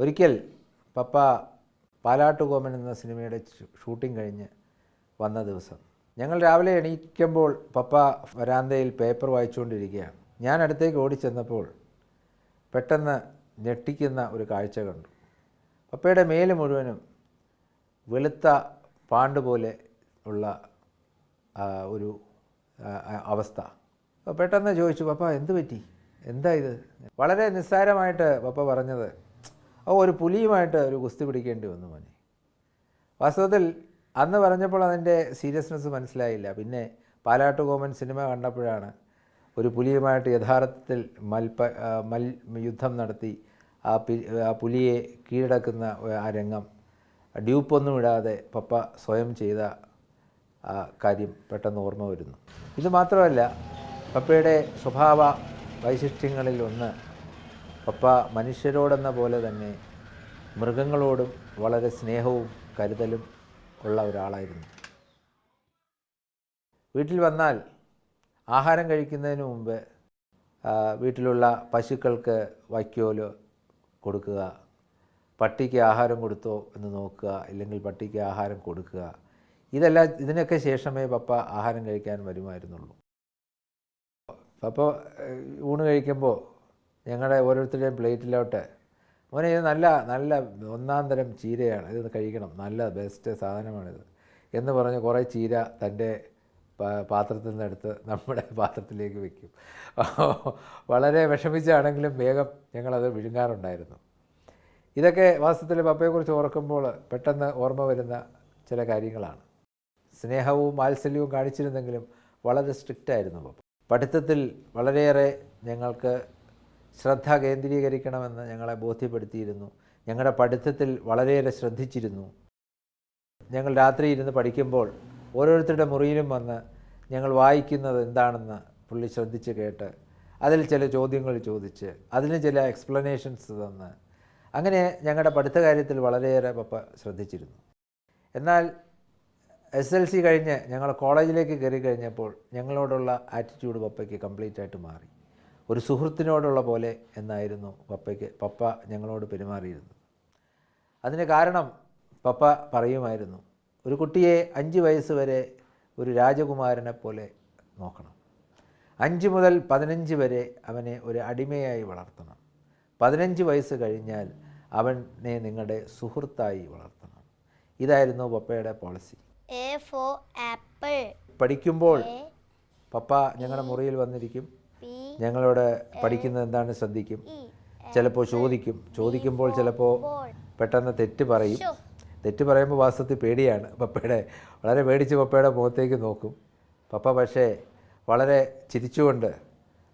ഒരിക്കൽ പപ്പ പാലാട്ടുകോമൻ എന്ന സിനിമയുടെ ഷൂട്ടിംഗ് കഴിഞ്ഞ് വന്ന ദിവസം. ഞങ്ങൾ രാവിലെ എണീക്കുമ്പോൾ പപ്പ വരാന്തയിൽ പേപ്പർ വായിച്ചുകൊണ്ടിരിക്കുകയാണ്. ഞാൻ അടുത്തേക്ക് ഓടിച്ചെന്നപ്പോൾ പെട്ടെന്ന് ഞെട്ടിക്കുന്ന ഒരു കാഴ്ച കണ്ടു. പപ്പയുടെ മേൽ മുഴുവനും വെളുത്ത പാണ്ട് പോലെ ഉള്ള ഒരു അവസ്ഥ. പെട്ടെന്ന് ചോദിച്ചു പപ്പ എന്ത് പറ്റി? എന്താ ഇത്? വളരെ നിസ്സാരമായിട്ട് പപ്പ പറഞ്ഞത് ഒരു പുലിയുമായിട്ട് ഒരു കുസ്തി പിടിക്കേണ്ടി വന്നു മോനെ. വാസ്തവത്തിൽ അന്ന് പറഞ്ഞപ്പോൾ അതിന്റെ സീരിയസ്നെസ് മനസ്സിലായില്ല. പിന്നെ പാലാട്ടുകോമൻ സിനിമ കണ്ടപ്പോഴാണ് ഒരു പുലിയുമായിട്ട് യഥാർത്ഥത്തിൽ മൽപ മൽ യുദ്ധം നടത്തി ആ പുലിയെ കീഴടക്കുന്ന ആ രംഗം ഡ്യൂപ്പൊന്നും ഇടാതെ പപ്പ സ്വയം ചെയ്ത ആ കാര്യം പെട്ടെന്ന് ഓർമ്മ വരുന്നു. ഇത് മാത്രമല്ല പപ്പയുടെ സ്വഭാവ വൈശിഷ്ട്യങ്ങളിൽ ഒന്ന് പപ്പ മനുഷ്യരോടെന്ന പോലെ തന്നെ മൃഗങ്ങളോടും വളരെ സ്നേഹവും കരുതലും ഉള്ള ഒരാളായിരുന്നു. വീട്ടിൽ വന്നാൽ ആഹാരം കഴിക്കുന്നതിന് മുമ്പ് വീട്ടിലുള്ള പശുക്കൾക്ക് വൈക്കോൽ കൊടുക്കുക പട്ടിക്ക് ആഹാരം കൊടുത്തോ എന്ന് നോക്കുക ഇല്ലെങ്കിൽ പട്ടിക്ക് ആഹാരം കൊടുക്കുക. ഇതെല്ലാം ഇതിനൊക്കെ ശേഷമേ പപ്പ ആഹാരം കഴിക്കാൻ വരുമായിരുന്നുള്ളൂ. പപ്പ ഊണ് കഴിക്കുമ്പോൾ ഞങ്ങളുടെ ഓരോരുത്തരുടെയും പ്ലേറ്റിലോട്ട്. മോനെ ഇത് നല്ല നല്ല ഒന്നാം തരം ചീരയാണ്. ഇത് കഴിക്കണം. നല്ല ബെസ്റ്റ് സാധനമാണിത്. എന്ന് പറഞ്ഞ് കുറേ ചീര തന്റെ പാത്രത്തിൽ നിന്നെടുത്ത് നമ്മുടെ പാത്രത്തിലേക്ക് വെക്കും. വളരെ വിഷമിച്ചാണെങ്കിലും വേഗം ഞങ്ങളത് വിഴുങ്ങാറുണ്ടായിരുന്നു. ഇതൊക്കെ വാസ്തവത്തിൽ പപ്പയെക്കുറിച്ച് ഓർക്കുമ്പോൾ പെട്ടെന്ന് ഓർമ്മ വരുന്ന ചില കാര്യങ്ങളാണ്. സ്നേഹവും വാത്സല്യവും കാണിച്ചിരുന്നെങ്കിലും വളരെ സ്ട്രിക്റ്റായിരുന്നു പപ്പ. പഠിത്തത്തിൽ വളരെയേറെ ഞങ്ങൾക്ക് ശ്രദ്ധ കേന്ദ്രീകരിക്കണമെന്ന് ഞങ്ങളെ ബോധ്യപ്പെടുത്തിയിരുന്നു. ഞങ്ങളുടെ പഠിത്തത്തിൽ വളരെയേറെ ശ്രദ്ധിച്ചിരുന്നു. ഞങ്ങൾ രാത്രി ഇരുന്ന് പഠിക്കുമ്പോൾ ഓരോരുത്തരുടെ മുറിയിലും വന്ന് ഞങ്ങൾ വായിക്കുന്നത് എന്താണെന്ന് പുള്ളി ശ്രദ്ധിച്ച് കേട്ട് അതിൽ ചില ചോദ്യങ്ങൾ ചോദിച്ച് അതിന് ചില എക്സ്പ്ലനേഷൻസ് തന്ന്. അങ്ങനെ ഞങ്ങളുടെ പഠിത്ത കാര്യത്തിൽ വളരെയേറെ പപ്പ ശ്രദ്ധിച്ചിരുന്നു. എന്നാൽ എസ് എൽ സി കഴിഞ്ഞ് ഞങ്ങൾ കോളേജിലേക്ക് കയറി കഴിഞ്ഞപ്പോൾ ഞങ്ങളോടുള്ള ആറ്റിറ്റ്യൂഡ് പപ്പയ്ക്ക് കംപ്ലീറ്റ് ആയിട്ട് മാറി. ഒരു സുഹൃത്തിനോടുള്ള പോലെ എന്നായിരുന്നു പപ്പയ്ക്ക് പപ്പ ഞങ്ങളോട് പെരുമാറിയിരുന്നു. അതിന് കാരണം പപ്പ പറയുമായിരുന്നു ഒരു കുട്ടിയെ അഞ്ച് വയസ്സ് വരെ ഒരു രാജകുമാരനെ പോലെ നോക്കണം. അഞ്ച് മുതൽ പതിനഞ്ച് വരെ അവനെ ഒരു അടിമയായി വളർത്തണം. പതിനഞ്ച് വയസ്സ് കഴിഞ്ഞാൽ അവനെ നിങ്ങളുടെ സുഹൃത്തായി വളർത്തണം. ഇതായിരുന്നു പപ്പയുടെ പോളിസി. പഠിക്കുമ്പോൾ പപ്പ ഞങ്ങളുടെ മുറിയിൽ വന്നിരിക്കും. ഞങ്ങളോട് പഠിക്കുന്നത് എന്താണ് ശ്രദ്ധിക്കും. ചിലപ്പോൾ ചോദിക്കും. ചോദിക്കുമ്പോൾ ചിലപ്പോൾ പെട്ടെന്ന് തെറ്റ് പറയും. തെറ്റ് പറയുമ്പോൾ വാസ്തവത്തിൽ പേടിയാണ്. പപ്പയുടെ വളരെ പേടിച്ച് പപ്പയുടെ മുഖത്തേക്ക് നോക്കും. പപ്പ പക്ഷേ വളരെ ചിരിച്ചുകൊണ്ട്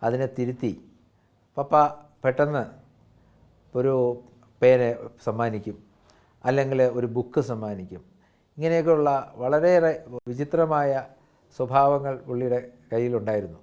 അതിനെ തിരുത്തി. പപ്പ പെട്ടെന്ന് ഒരു പേന സമ്മാനിക്കും. അല്ലെങ്കിൽ ഒരു ബുക്ക് സമ്മാനിക്കും. ഇങ്ങനെയൊക്കെയുള്ള വളരെയേറെ വിചിത്രമായ സ്വഭാവങ്ങൾ പുള്ളിയുടെ കയ്യിലുണ്ടായിരുന്നു.